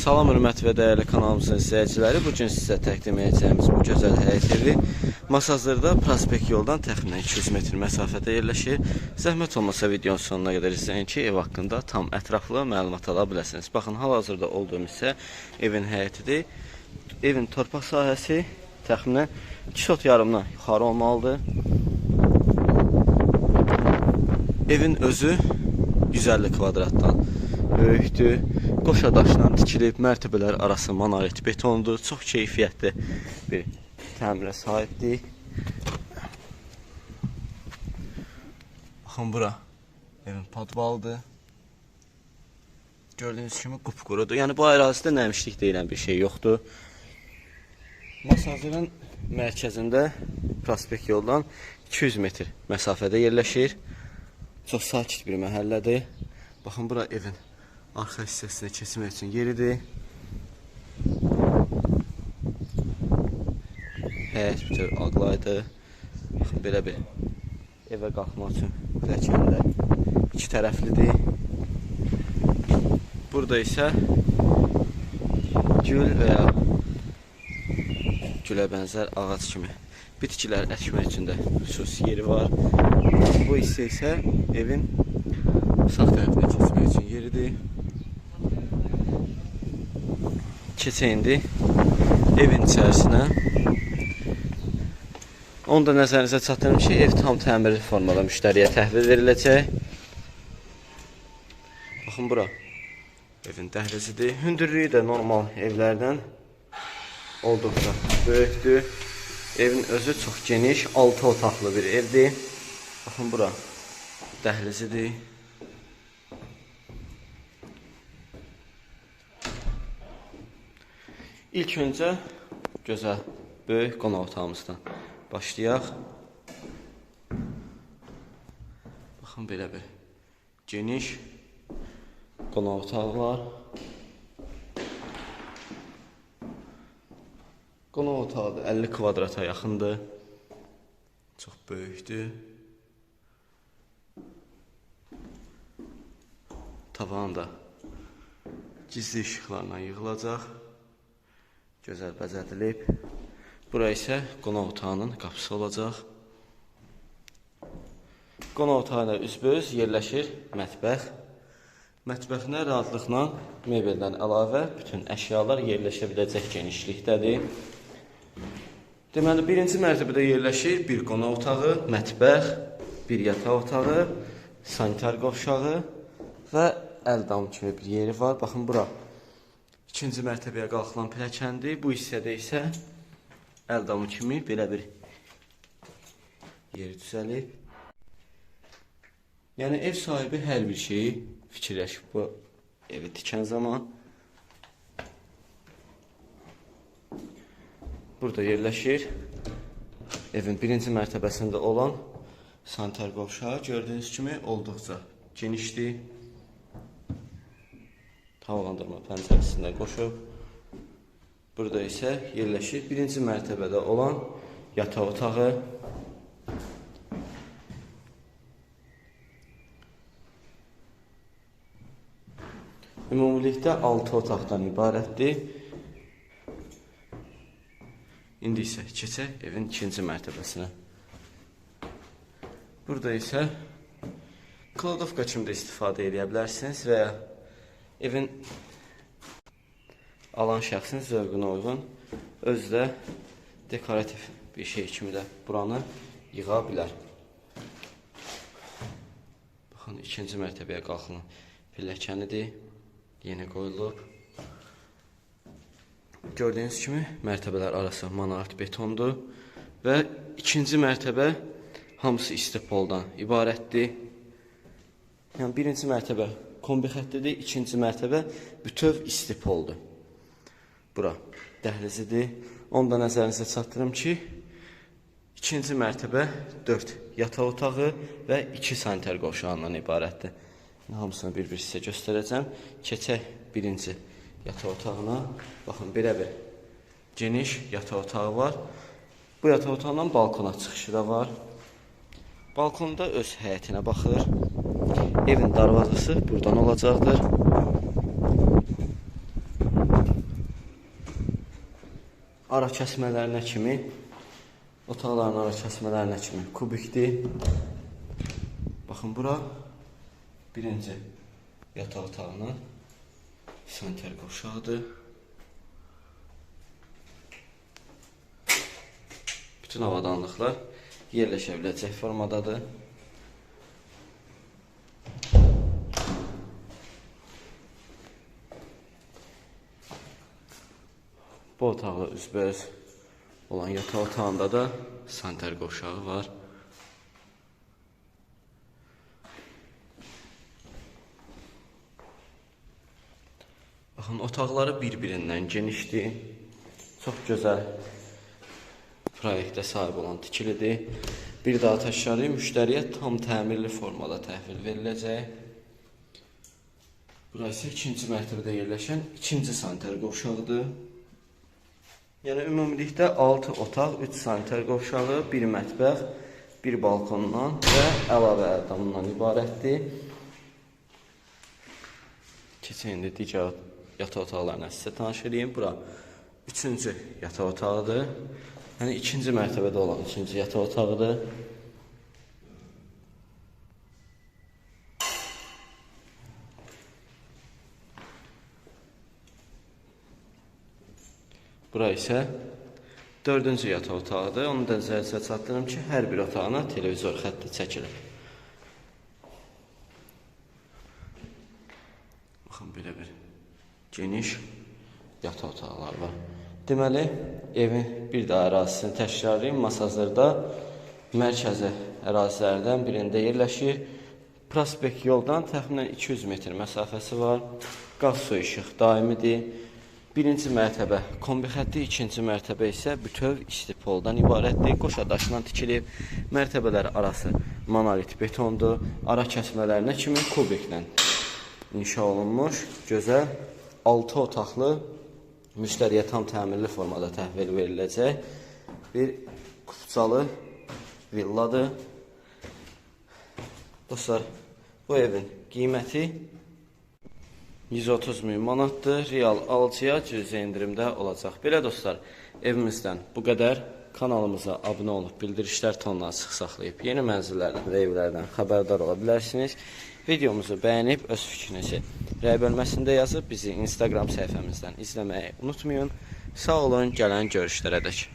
Salam hörmətli və dəyərli kanalımızın izləyiciləri. Bu gün sizə təqdim edəcəyimiz bu gözəl həyət evi Masazırda prospekt yoldan təxminən 200 metr məsafədə yerləşir. Zəhmət olmasa videonun sonuna qədər izləyin ki, ev haqqında tam ətraflı məlumat ala biləsiniz. Baxın, hal-hazırda olduğum isə evin həyətidir. Evin torpaq sahəsi təxminən 2 sot yarımdan yuxarı olmalıdır. Evin özü 150 kvadratdan böyükdür. Qoşa daşla tikilib, mərtəbələr arası monolit betondur. Çox keyfiyyətli bir təmirə sahibdir. Baxın bura evin podvalıdır. Gördüyünüz kimi qupqurudur. Yəni bu ərazidə nəmişlik deyilən bir şey yoxdur. Masazırın mərkəzində prospekt yoldan 200 metr məsafədə yerləşir. Çox sakit bir məhəllədir. Baxın bura evin arxa hissəsinə keçmək üçün yeridir. Həyət bütöv ağlaydı. Baxın belə bir evə qalxmaq üçün pilləkənlər iki tərəflidir. Burada isə gül və ya gülə bənzər ağac kimi bitkilər əkmək üçün də xüsusi yeri var. Bu hissə isə evin sağ tərəfinə keçmək üçün yeridir. Keçək indi evin içərisinə. Onu da nəzərinizə çatdırım ki, ev tam təmirli formada müştəriyə təhvil veriləcək. Baxın bura. Evin dəhlizidir. Hündürlüyü də normal evlərdən olduqca böyükdür. Evin özü çox geniş, 6 otaqlı bir evdir. Baxın bura. Dəhlizidir. İlk öncə gözəl böyük qonaq otağımızdan başlayaq. Baxın belə bir geniş qonaq otağı var. Qonaq otağı da 50 kvadrata yaxındır. Çox böyükdür. Tavan da gizli işıqlarla yığılacaq. Gözəl bəzədilib. Bura isə qonaq otağının qapısı olacaq. Qonaq otağı ilə üzbəüz yerləşir mətbəx. Mətbəxinə rahatlıqla mebeldən əlavə bütün əşyalar yerləşə biləcək genişlikdədir. Deməli, birinci mərtəbədə yerləşir bir qonaq otağı, mətbəx, bir yataq otağı, sanitar qovşağı və əldam kimi bir yeri var. Baxın bura. İkinci mərtəbəyə qalxılan pilləkəndir. Bu hissədə isə əldamı kimi belə bir yer düzəlib. Yəni ev sahibi hər bir şeyi fikirləşib bu evi tikən zaman. Burada yerləşir evin birinci mərtəbəsində olan sanitar qovşağı gördüyünüz kimi olduqca genişdir. Havalandırma pəncərəsindən qoşub. Burada isə yerləşir birinci mərtəbədə olan yataq otağı. Ümumilikdə 6 otaqdan ibarətdir. İndi isə keçək evin ikinci mərtəbəsinə. Burada isə kladovka kimi də istifadə edə bilərsiniz və ya evin alan şəxsin zövqünə uyğun özü də dekorativ bir şey kimi də buranı yığa bilər. Baxın, ikinci mərtəbəyə qalxılan pilləkənidir. Yeni qoyulub. Gördüyünüz kimi mərtəbələr arası monolit betondur və ikinci mərtəbə hamısı istipoldan ibarətdir. Yəni birinci mərtəbə kombi xəttidir, ikinci mərtəbə bütöv istipoldur. Bura dəhlizidir. Onu da nəzərinizə çatdırım ki, ikinci mərtəbə 4 yataq otağı və 2 sanitar qovşağından ibarətdir. Hamısını bir-bir sizə göstərəcəm. Keçək birinci yataq otağına. Baxın, belə bir geniş yataq otağı var. Bu yataq otağından balkona çıxışı da var. Balkonda öz həyətinə baxır. Evin darvazası buradan olacaqdır. ara kəsmələrinə kimi, otaqların ara kəsmələrinə kimi kubikdir. Baxın bura birinci yataq otağının saniter qovşağıdır. Bütün avadanlıqlar yerləşə biləcək formadadır. Bu otaqla üzbəüz olan yataq otağında da saniter qovşağı var. Baxın, otaqları bir-birindən genişdir. Çox gözəl proyektə sahib olan tikilidir. Bir daha təşkili müştəriyə tam təmirli formada təhvil veriləcək. Burası ikinci mərtəbədə yerləşən ikinci saniter qovşağıdır. Yəni ümumilikdə 6 otaq, 3 saniter qovşağı, 1 mətbəx, 1 balkondan və əlavə ərdamından ibarətdir. Keçin indi digər yataq otaqlarına sizə tanış edeyim. Bura üçüncü yataq otağıdır. Yəni ikinci mərtəbədə olan ikinci yataq otağıdır. Bura isə dördüncü yataq otağıdır. Onu da nəzərinizə çatdırım ki, hər bir otağına televizor xətti çəkilir. Baxın belə bir geniş yataq otaqları var. Deməli, evin bir daha ərazisini təşkil edeyim. Masazırda mərkəzi ərazilərdən birində yerləşir. Prospekt yoldan təxminən 200 metr məsafəsi var. Qaz su işıq daimidir. Birinci mərtəbə kombi xətti, ikinci mərtəbə isə bütöv istipoldan ibarətdir. Qoşa daşından tikilib. Mərtəbələr arası monolit betondur. Ara kəsmələrinə kimi kubiklə inşa olunmuş gözəl 6 otaqlı müştəriyə tam təmirli formada təhvil veriləcək bir kupçalı villadır. Dostlar, bu evin qiyməti 130 min manatdır. Real alıcıya cüzi endirimdə olacaq. Belə dostlar, evimizdən bu qədər. Kanalımıza abunə olub bildirişlər tonları sıx saxlayıb yeni mənzillərdən və evlərdən xəbərdar ola bilərsiniz. Videomuzu bəyənib öz fikrinizi rəy bölməsində yazıb bizi Instagram səhifəmizdən izləməyi unutmayın. Sağ olun, gələn görüşlərə dək.